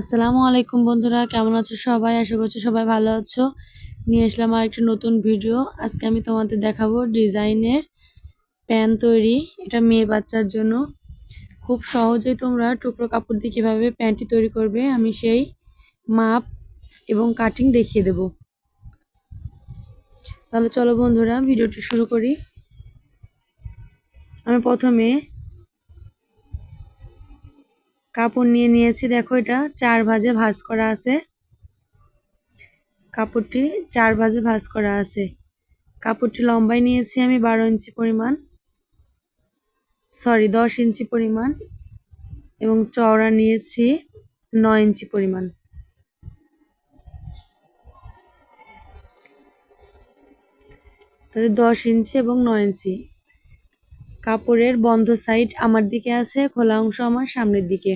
আসসালামু আলাইকুম বন্ধুরা, কেমন আছো সবাই? আশা করছি সবাই ভালো আছো। নিয়ে আসলাম আর একটি নতুন ভিডিও। আজকে আমি তোমাদের দেখাবো ডিজাইনের প্যান তৈরি, এটা মেয়ে বাচ্চার জন্য। খুব সহজেই তোমরা টুকরো কাপড় দিয়ে কীভাবে প্যান্টটি তৈরি করবে, আমি সেই মাপ এবং কাটিং দেখিয়ে দেব। তাহলে চলো বন্ধুরা, ভিডিওটি শুরু করি। আমি প্রথমে কাপড় নিয়ে নিয়েছি, দেখো এটা। চার ভাজে ভাজ করা আছে। কাপড়টি চার ভাজে ভাজ করা আছে। কাপড়টি লম্বাই নিয়েছি আমি বারো ইঞ্চি পরিমাণ। সরি, দশ ইঞ্চি পরিমাণ। এবং চওড়া নিয়েছি নয় ইঞ্চি পরিমাণ। তাহলে দশ ইঞ্চি এবং নয় ইঞ্চি। কাপড়ের বন্ধ সাইড আমার দিকে আছে, খোলা অংশ আমার সামনের দিকে।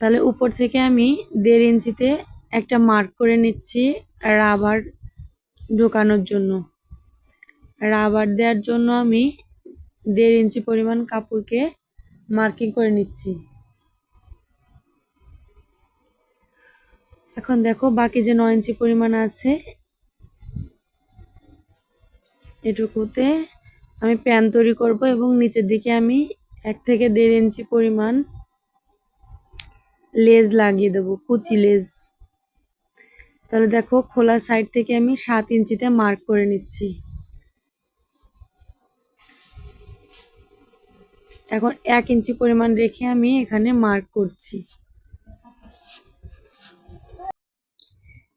তাহলে উপর থেকে আমি দেড় ইঞ্চিতে একটা মার্ক করে নিচ্ছি রাবার ঢোকানোর জন্য। রাবার দেওয়ার জন্য আমি দেড় ইঞ্চি পরিমাণ কাপড়কে মার্কিং করে নিচ্ছি। এখন দেখো বাকি যে নয় ইঞ্চি পরিমাণ আছে, এটুকুতে আমি প্যান তৈরি করব এবং নিচের দিকে আমি এক থেকে দেড় ইঞ্চি পরিমাণ লেজ লাগিয়ে দেবো, কুচি লেজ। তাহলে দেখো খোলা সাইড থেকে আমি সাত ইঞ্চিতে মার্ক করে নিচ্ছি। এখন এক ইঞ্চি পরিমাণ রেখে আমি এখানে মার্ক করছি।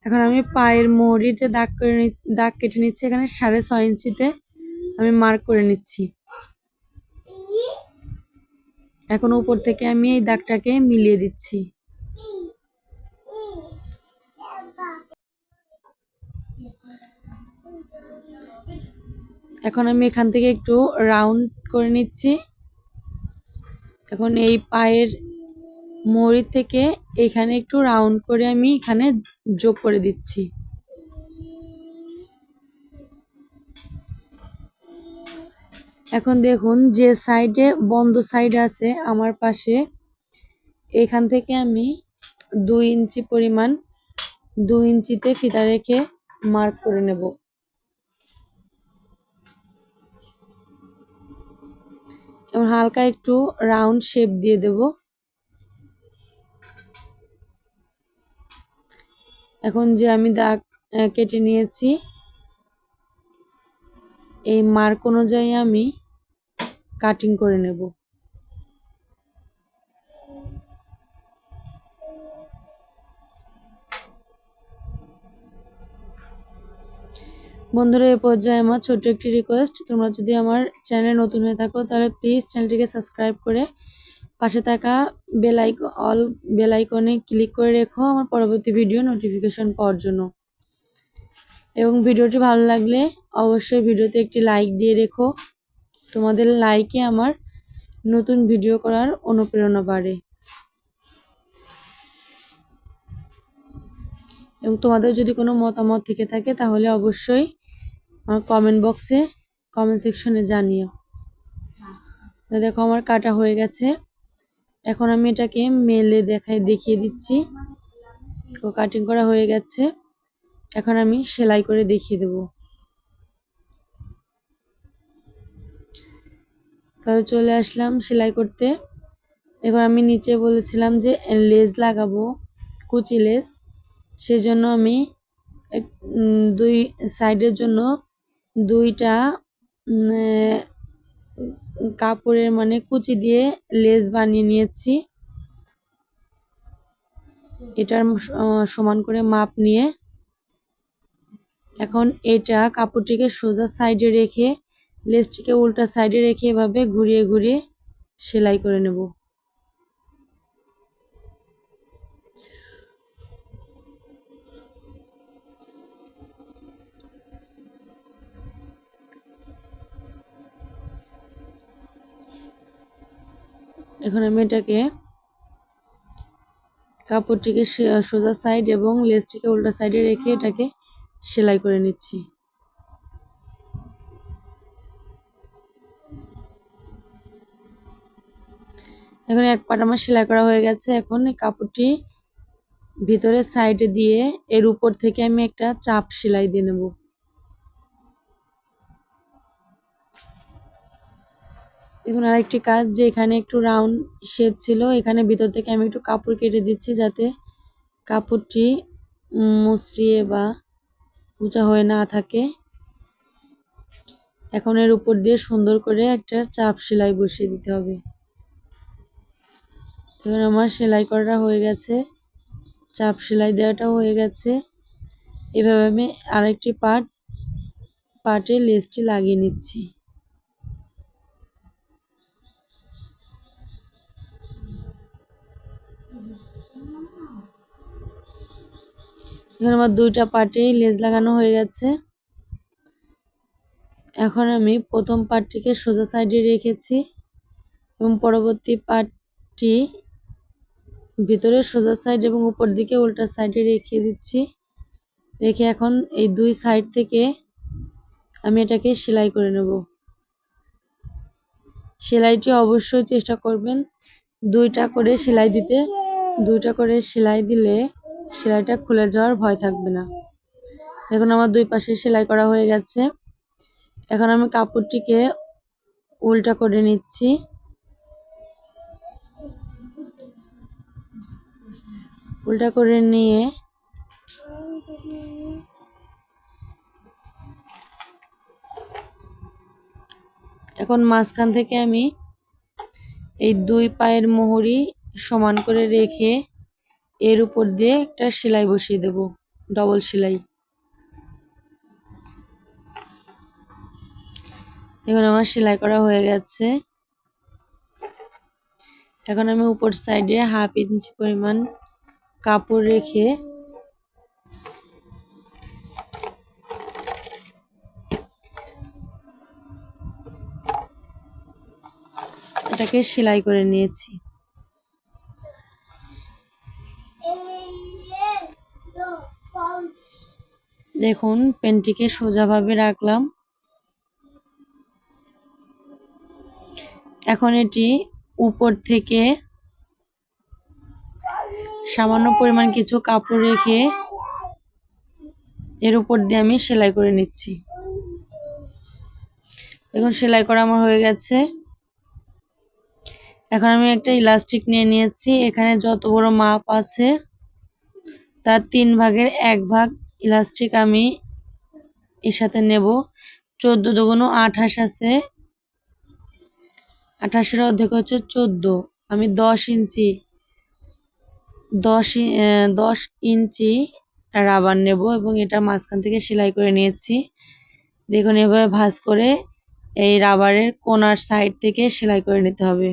এখন আমি পায়ের মোহরিতে দাগ করে দাগ কেটে নিচ্ছি এখানে সাড়ে ছয় ইঞ্চিতে। আমি মার্ক করে নিচ্ছি। এখন উপর থেকে আমি এই দাগটাকে মিলিয়ে দিচ্ছি। এখন আমি এখান থেকে একটু রাউন্ড করে নিচ্ছি। এখন এই পায়ের মরির থেকে এখানে একটু রাউন্ড করে আমি এখানে যোগ করে দিচ্ছি। এখন দেখুন যে সাইডে বন্ধ সাইড আছে আমার পাশে, এখান থেকে আমি দুই ইঞ্চি পরিমাণ দুই ইঞ্চিতে ফিতা রেখে মার্ক করে নেব। এবং হালকা একটু রাউন্ড শেপ দিয়ে দেব। এখন যে আমি দাগ কেটে নিয়েছি এই মার্ক অনুযায়ী আমি কাটিং করে নেব। বন্ধুরা, এ পর্যায়ে আমার ছোট্ট একটি রিকোয়েস্ট তোমরা যদি আমার চ্যানেল নতুন হয়ে থাকো, তাহলে প্লিজ চ্যানেলটিকে সাবস্ক্রাইব করে পাশে থাকা বেলাইক অল বেলাইকনে ক্লিক করে রেখো আমার পরবর্তী ভিডিও নোটিফিকেশন পাওয়ার জন্য। এবং ভিডিওটি ভালো লাগলে অবশ্যই ভিডিওতে একটি লাইক দিয়ে রেখো। তোমাদের লাইকে আমার নতুন ভিডিও করার অনুপ্রেরণা বাড়ে। এবং তোমাদের যদি কোনো মতামত থেকে থাকে তাহলে অবশ্যই আমার কমেন্ট বক্সে কমেন্ট সেকশনে জানিও। দেখো আমার কাটা হয়ে গেছে। এখন আমি এটাকে মেলে দেখাই দেখিয়ে দিচ্ছি। কাটিং করা হয়ে গেছে। এখন আমি সেলাই করে দেখিয়ে দেব। তাহলে চলে আসলাম সেলাই করতে। এখন আমি নিচে বলেছিলাম যে লেজ লাগাবো, কুচি লেজ সেজন্য আমি দুই সাইডের জন্য দুইটা কাপড়ের মানে কুচি দিয়ে লেজ বানিয়ে নিয়েছি। এটার সমান করে মাপ নিয়ে এখন এটা কাপড়টিকে সোজা সাইডে রেখে, লেসটিকে উল্টা সাইডে রেখে এভাবে ঘুরিয়ে ঘুরিয়ে সেলাই করে নেব। এখন আমি এটাকে কাপড়টিকে সোজা সাইড এবং লেসটিকে উল্টা সাইডে রেখে এটাকে সেলাই করে নিচ্ছি। এখন এক পাট আমার সেলাই করা হয়ে গেছে। এখন কাপড়টি ভিতরে সাইডে দিয়ে এর উপর থেকে আমি একটা চাপ সেলাই দিয়ে নেব। এখন আরেকটি কাজ যে এখানে একটু রাউন্ড শেপ ছিল, এখানে ভিতর থেকে আমি একটু কাপড় কেটে দিচ্ছি যাতে কাপড়টি মুচড়িয়ে বা উঁচা হয়ে না থাকে। এখন এর উপর দিয়ে সুন্দর করে একটা চাপ সেলাই বসিয়ে দিতে হবে। এখন আমার সেলাই করাটা হয়ে গেছে, চাপ সেলাই দেওয়াটাও হয়ে গেছে। এভাবে আমি আরেকটি পাট, পাটে লেসটি লাগিয়ে নিচ্ছি। এখন আমার দুইটা পার্টেই লেজ লাগানো হয়ে গেছে। এখন আমি প্রথম পার্টটিকে সোজা সাইডে রেখেছি এবং পরবর্তী পার্টটি ভিতরে সোজা সাইড এবং উপর দিকে উল্টা সাইডে রেখে দিচ্ছি। রেখে এখন এই দুই সাইড থেকে আমি এটাকে সেলাই করে নেব। সেলাইটি অবশ্যই চেষ্টা করবেন দুইটা করে সেলাই দিতে। দুইটা করে সেলাই দিলে সেলাইটা খুলে যাওয়ার ভয় থাকবে না। দেখুন, আমার দুই পাশে সেলাই করা হয়ে গেছে। এখন আমি কাপড়টিকে উল্টা করে নিচ্ছি। উল্টা করে নিয়ে এখন মাঝখান থেকে আমি এই দুই পায়ের মোহরি সমান করে রেখে এর উপর দিয়ে একটা সেলাই বসিয়ে দেব, ডবল সেলাই। এখন আমার সেলাই করা হয়ে গেছে। এখন আমি উপর সাইডে হাফ ইঞ্চি পরিমাণ কাপড় রেখে এটাকে সেলাই করে নিয়েছি। দেখুন, পেনটিকে সোজাভাবে রাখলাম। এখন এটি উপর থেকে সামান্য পরিমাণ কিছু কাপড় রেখে এর উপর দিয়ে আমি সেলাই করে নিচ্ছি। এখন সেলাই করা আমার হয়ে গেছে। এখন আমি একটা ইলাস্টিক নিয়ে নিয়েছি। এখানে যত বড় মাপ আছে, তার তিন ভাগের এক ভাগ ইলাস্টিক আমি এর সাথে নেব। চোদ্দ দুগুণ আঠাশ আছে। আঠাশের অর্ধেক হচ্ছে চোদ্দ। আমি দশ ইঞ্চি, দশ দশ ইঞ্চি রাবার নেব এবং এটা মাঝখান থেকে সেলাই করে নিয়েছি। দেখুন, এভাবে ভাঁজ করে এই রাবারের কোনার সাইড থেকে সেলাই করে নিতে হবে।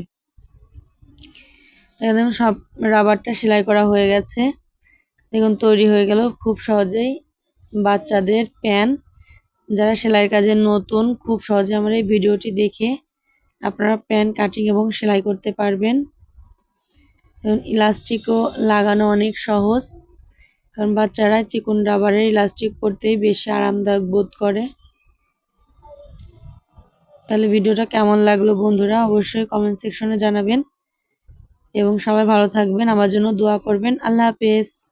একদম সব রাবারটা সেলাই করা হয়ে গেছে। দেখুন, তৈরি হয়ে গেল খুব সহজেই। বাচ্চাদের প্যান, যারা সেলাই কাজে নতুন, খুব সহজে আমার এই ভিডিওটি দেখে আপনারা প্যান কাটিং এবং সেলাই করতে পারবেন। এবং ইলাস্টিকও লাগানো অনেক সহজ। কারণ বাচ্চারা চিকন রাবারের ইলাস্টিক পরতেই বেশি আরামদায়ক বোধ করে। তাহলে ভিডিওটা কেমন লাগল বন্ধুরা, অবশ্যই কমেন্ট সেকশনে জানাবেন। এবং সবাই ভালো থাকবেন, আমার জন্য দোয়া করবেন। আল্লাহ হাফেজ।